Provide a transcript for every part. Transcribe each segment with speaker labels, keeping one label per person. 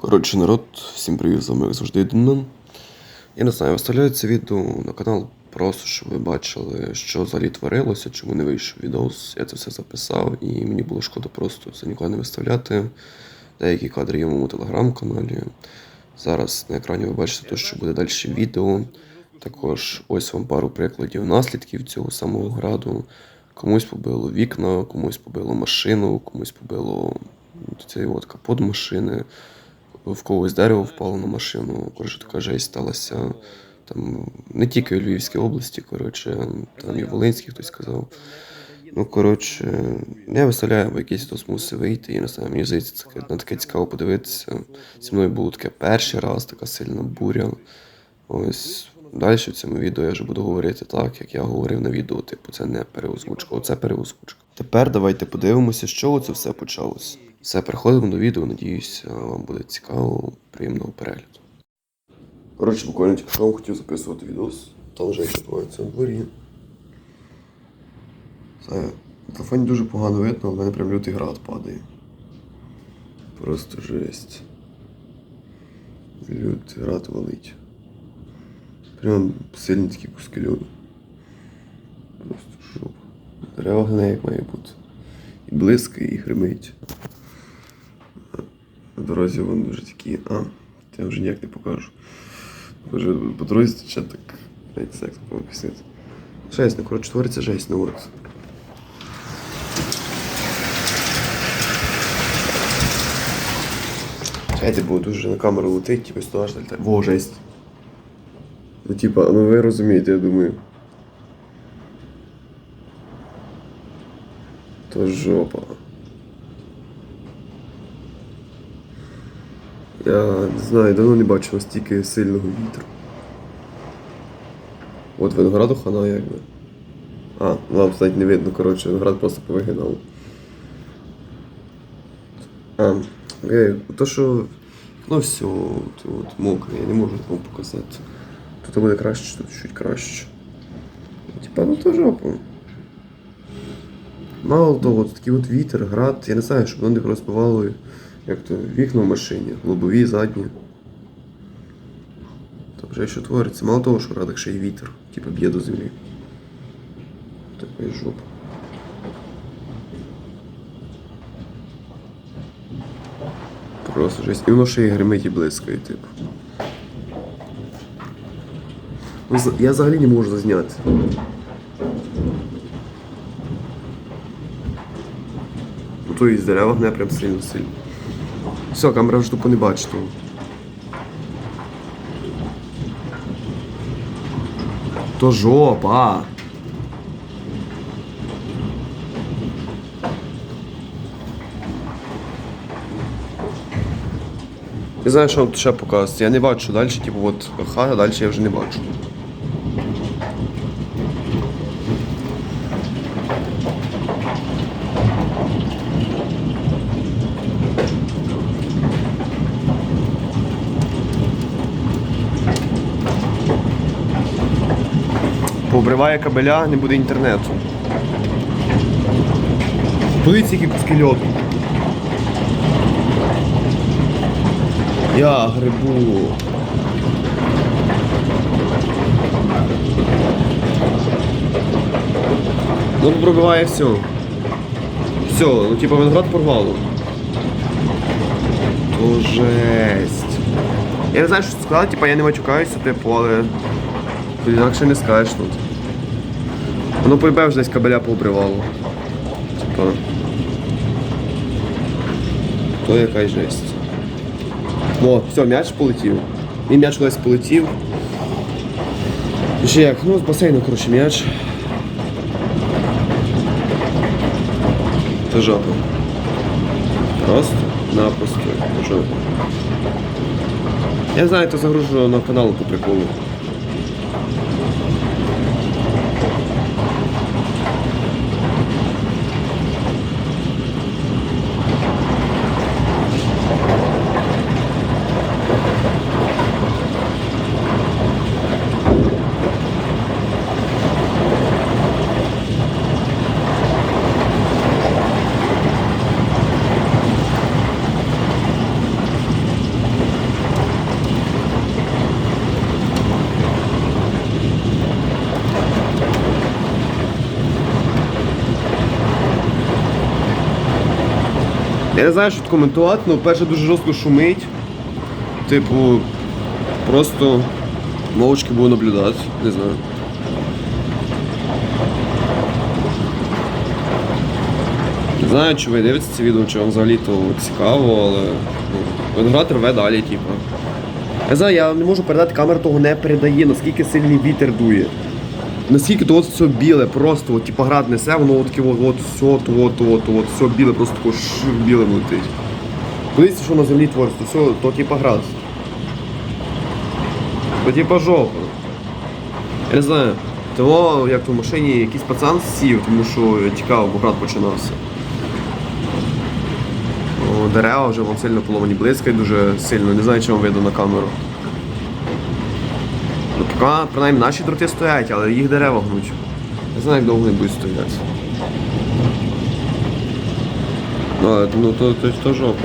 Speaker 1: Коротше, народ, всім привіт, з вами як завжди Денмен. Я не знаю, виставляю це відео на канал просто, щоб ви бачили, що взагалі творилося, чому не вийшов відос. Я це все записав, і мені було шкода просто це ніколи не виставляти. Деякі кадри є в моєму телеграм-каналі. Зараз на екрані ви бачите те, що буде далі відео. Також ось вам пару прикладів наслідків цього самого граду. Комусь побило вікна, комусь побило машину, комусь побило цей от капот машини, в когось дерево впало на машину. Коротше, така жесть сталася. Там не тільки у Львівській області, коротше, там і в Волинській хтось сказав. Ну, коротше, я виставляю, бо якийсь хтось мусить вийти, я не знаю, мені здається, це на таке цікаво подивитися. Зі мною було таке перший раз, така сильна буря. Ось далі в цьому відео я вже буду говорити так, як я говорив на відео. Типу, це не переозвучка, оце переозвучка. Тепер давайте подивимося, з чого це все почалося. Все, переходимо до відео. Надіюся, вам буде цікаво, приємного перегляду. Коротше, буквально тільки що хотів записувати відос. Там вже твориться на дворі. Це на телефоні дуже погано видно, в мене прям лютий град падає. Просто жесть. Лютий град валить. Прям сильні такі куски льоду. Просто жопа. Дерева гне, як має бути. І блискає, і гримить. На дорозі вон вже такі. А, я вже ніяк не покажу. Вже по дорозі тече так. Навіть секс пояснити. Жесть, ну коротше, твориться жесть на вулиці. Чекайте, бо дуже на камеру летить, типу, сюди аж летить. Во, жесть. Ну, типа, ну ви розумієте, я думаю. То жопа. Я не знаю, давно не бачив настільки сильного вітру. От винограду хана якби. А, вам навіть не видно, коротше, виноград просто повигинав. А, е, то що. Ну все, от, от мокре, я не можу вам показати. Тут буде краще, тут чуть краще. Типа, ну то жопа. Мало того, такий от вітер, град, я не знаю, щоб воно не розбивало як то вікна в машині, лобові, задні. То вже що твориться. Мало того, що радок ще й вітер, типу б'є до землі. Така і жопа. Просто жесть. І воно ще й гримить і блискає, типу. Я взагалі не можу зазняти. Ну, то і з дерева гне прям сильно сильно. Все, камера вже тупо не бачить. То жопа. Не знаю, що вам ще показувати. Я не бачу далі, типу, от хата, далі я вже не бачу. Пообриває кабеля, не буде інтернету. Подивіться, які куски льоду. Я грибу. Ну, пробиває все. Все, ну типа виноград порвало. То жесть. Я не знаю, що сказати, типа я не матюкаюся, типу, але інакше не скажеш тут. Поїбе вже десь кабеля пообривало. Типа. То якась жесть. О, все, м'яч полетів. І м'яч кудись полетів. Ще як? Ну, з басейну, коротше, м'яч. Це жопа. Просто напросто жопа. Я знаю, то загружу на канал по приколу. Я не знаю, що коментувати, але перше дуже жорстко шумить. Типу, просто мовчки буду наблюдати, не знаю. Не знаю, чи ви дивитеся це відео, чи вам взагалі то цікаво, але ну, виноград рве далі, типу. Я знаю, я не можу передати, камера того не передає, наскільки сильний вітер дує. Наскільки то от все біле, просто от, типу, град несе, воно от от, от все, от, то, от, от, все біле, просто тако ших біле летить. Подивіться, що на землі твориться, то все, то типа град. То типа жопа. Я не знаю. Того, як в машині якийсь пацан сів, тому що тікав, бо град починався. Дерева вже вон сильно поломані, блискають дуже сильно, не знаю, вам видно на камеру. Поки, принаймні, наші дроти стоять, але їх дерева гнуть. Не знаю, як довго вони будуть стояти. Ну, ну то, то, то жопа.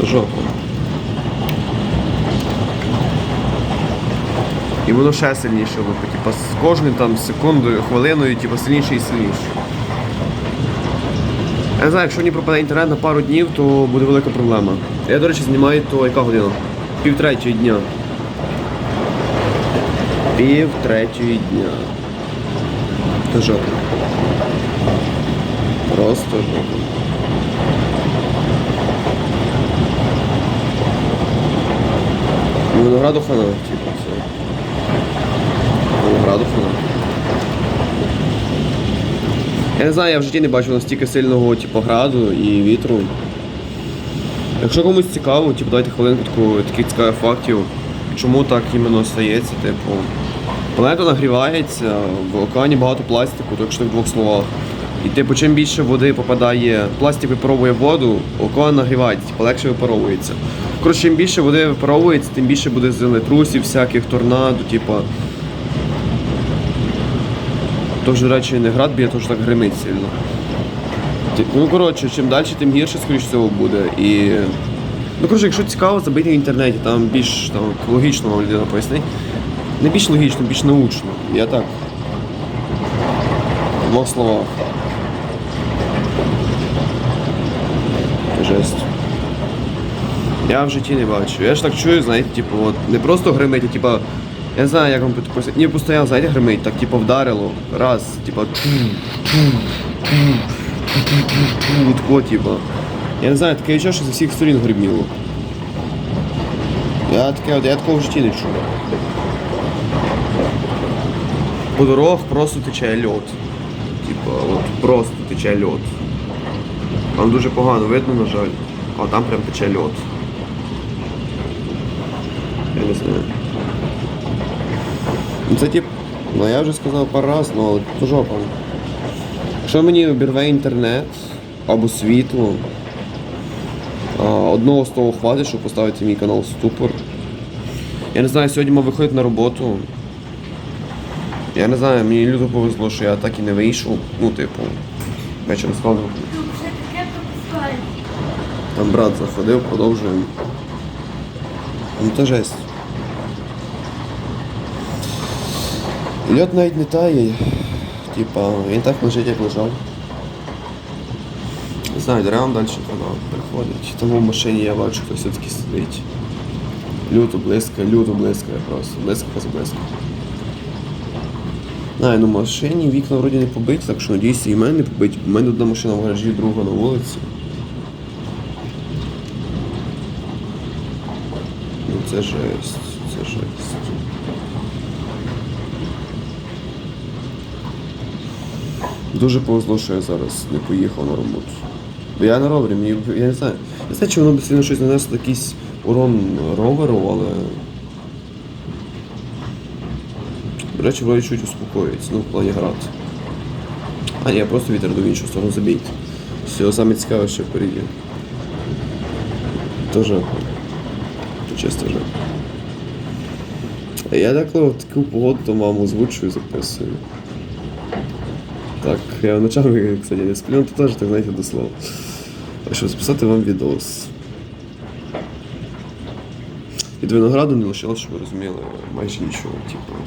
Speaker 1: То жопа. І воно ще сильніше лупить. Типа з кожним там секундою, хвилиною, типа сильніше і сильніше. Я не знаю, якщо мені пропаде інтернет на пару днів, то буде велика проблема. Я, до речі, знімаю то яка година? Пів третьої дня. Пів третьої дня. То жопа. Просто жопа. Ну, Винограду хана, типу, все. Винограду хана. Я не знаю, я в житті не бачив настільки сильного типу, граду і вітру. Якщо комусь цікаво, типу, дайте хвилинку таку, таких цікавих фактів, чому так іменно стається, типу. Планета нагрівається, в океані багато пластику, то якщо в двох словах. І типу, чим більше води попадає, пластик випаровує воду, океан нагрівається, типу, легше випаровується. Коротше, чим більше води випаровується, тим більше буде землетрусів, всяких торнадо, типу. Тож, до речі, не град б'є, тож так гримить сильно. Ну, коротше, чим далі, тим гірше, скоріш всього, буде. І. Ну, коротше, якщо цікаво, забийте в інтернеті, там більш там, логічно вам людина пояснить. Не більш логічно, більш научно. Я так. В двох словах. Жесть. Я в житті не бачу. Я ж так чую, знаєте, типу, от не просто гримить, а типа. Я не знаю, як вам пояснити. Ні, постійно, знаєте, гримить, так типу вдарило. Раз, типа. Тако, типа. Я не знаю, таке відчуття, що з усіх сторін гриміло. Я таке, я такого в житті не чув. По дорогах просто тече льот. Типа, от просто тече льот. Там дуже погано видно, на жаль. А там прям тече льот. Я не знаю. Ну це тип. Ну я вже сказав пару раз, ну але то жопа. Якщо мені обірве інтернет або світло, одного з того хватить, щоб поставити мій канал в ступор. Я не знаю, сьогодні мав виходити на роботу. Я не знаю, мені люто повезло, що я так і не вийшов. Ну, типу, вечором складно. Там брат заходив, продовжуємо. Ну то жесть. Льот навіть не тає. Типа, він так лежить, як лежав. Не знаю, деревам далі вона приходить. Тому в машині я бачу, хтось все-таки сидить. Люто блискає, люто блискає просто. Блискає за Знаю, ну машині вікна вроді не побиті, так що надіюся, і мене не побиті. У мене одна машина в гаражі, друга на вулиці. Ну це жесть, це жесть. Дуже повезло, що я зараз не поїхав на роботу. Бо я на ровері, мені я не знаю. Не знаю, чи воно сильно щось нанесло якийсь урон роверу, але. До речі, вроді чуть успокоюється, ну в плані грати. А ні, просто вітер до іншу сторону забійте. Все, саме цікаве, що впереді. Тоже. То чисто жах. Я деколи в таку погоду то маму озвучую, записую. Так, я ночами, кстати, не сплю, ну, то теж так, знаєте, до слова. А щоб записати вам відос. Від винограду не лишилось, щоб ви розуміли, майже нічого, типу.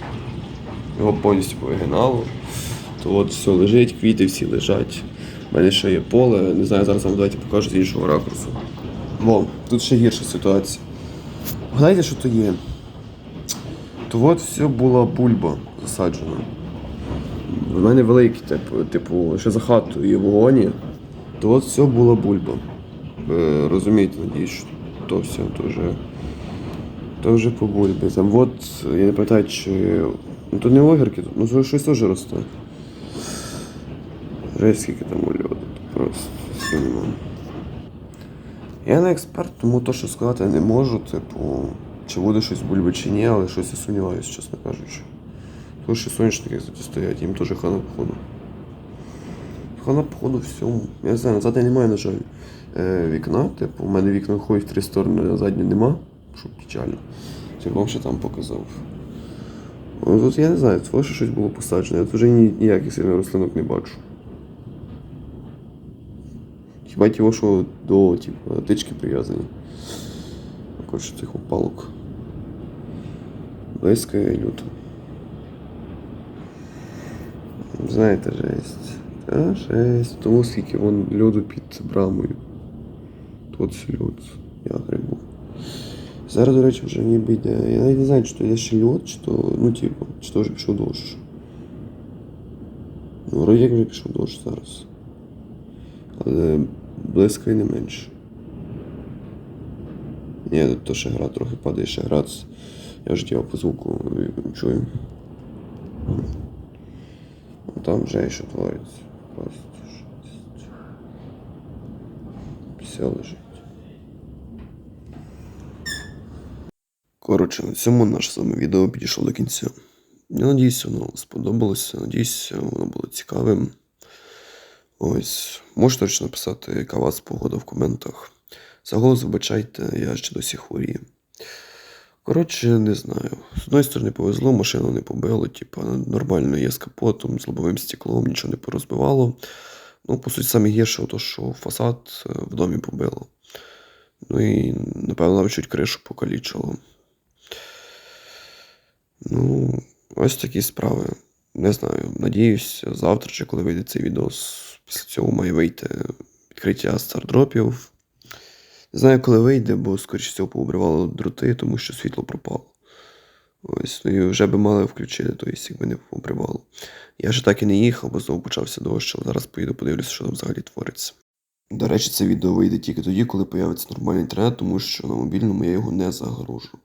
Speaker 1: Його повністю по оригіналу. То от все лежить, квіти всі лежать. У мене ще є поле, не знаю, зараз вам давайте покажу з іншого ракурсу. Во, тут ще гірша ситуація. Гадайте, що то є. То от все була бульба засаджена. В мене великий, типу, типу, ще за хатою є вогоні, то от все була бульба. Ви розумієте, надіюсь, що то все то вже. То вже по бульбі. Там от, я не пам'ятаю, чи. Ну тут не огірки, тут, ну щось теж росте. Жесть, скільки там ульоду, просто слів нема. Я не експерт, тому то, що сказати не можу, типу, чи буде щось бульби чи ні, але щось я сумніваюся, чесно кажучи. Тому що соняшники кстати, стоять, їм теж хана походу. Хана походу всьому. Я не знаю, назад я не маю, на жаль, е, вікна. Типу, у мене вікна виходять в три сторони, а задні нема, що печально. Чи вам ще там показав. Ну, Тут я не знаю, це що щось було посаджено. Я тут вже ні- ніяких сильних рослинок не бачу. Хіба ті, що до типу, тички прив'язані. Коротше, цих опалок. Близькає і люто. Знаєте, жесть. Та жесть. Тому скільки вон льоду під брамою. Тут льод. Я грибу. Зараз, до речі, вже ніби йде. Я навіть не знаю, чи то йде ще льод, чи то, ну, типу, чи то вже пішов дощ. Ну, вроді як вже пішов дощ зараз. Але близько і не менше. Ні, тут то ще гра трохи падає, ще градус. Я вже тіло по звуку чую. Ну, Там вже що твориться. Просто жесть. Все лежить. Коротше, на цьому наше вами відео підійшло до кінця. Я надіюсь, воно сподобалося. Надіюсь, воно було цікавим. Ось, можете точно написати, яка у вас погода в коментах. За голос вибачайте, я ще досі хворію. Коротше, не знаю. З одної сторони повезло, машину не побило, типа нормально є з капотом, з лобовим стеклом, нічого не порозбивало. Ну, по суті, саме гірше, то, що фасад е, в домі побило. Ну і, напевно, навіть кришу покалічило. Ну, ось такі справи. Не знаю. Надіюсь, завтра чи коли вийде цей відео, після цього має вийти відкриття стардропів. Не знаю, коли вийде, бо, скоріше всього, пообривало дроти, тому що світло пропало. Ось, ну і вже би мали включити, тобто, якби не пообривало. Я ще так і не їхав, бо знову почався дощ, але зараз поїду подивлюся, що там взагалі твориться. До речі, це відео вийде тільки тоді, коли появиться нормальний інтернет, тому що на мобільному я його не загружу.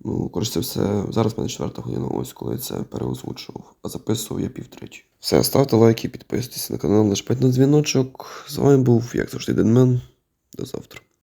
Speaker 1: Ну, коротше, це все. Зараз мене четверта година, ось коли це переозвучував, а записував я півтричі. Все, ставте лайки, підписуйтесь на канал, нажміть на дзвіночок. З вами був, як завжди, Денмен. До завтра.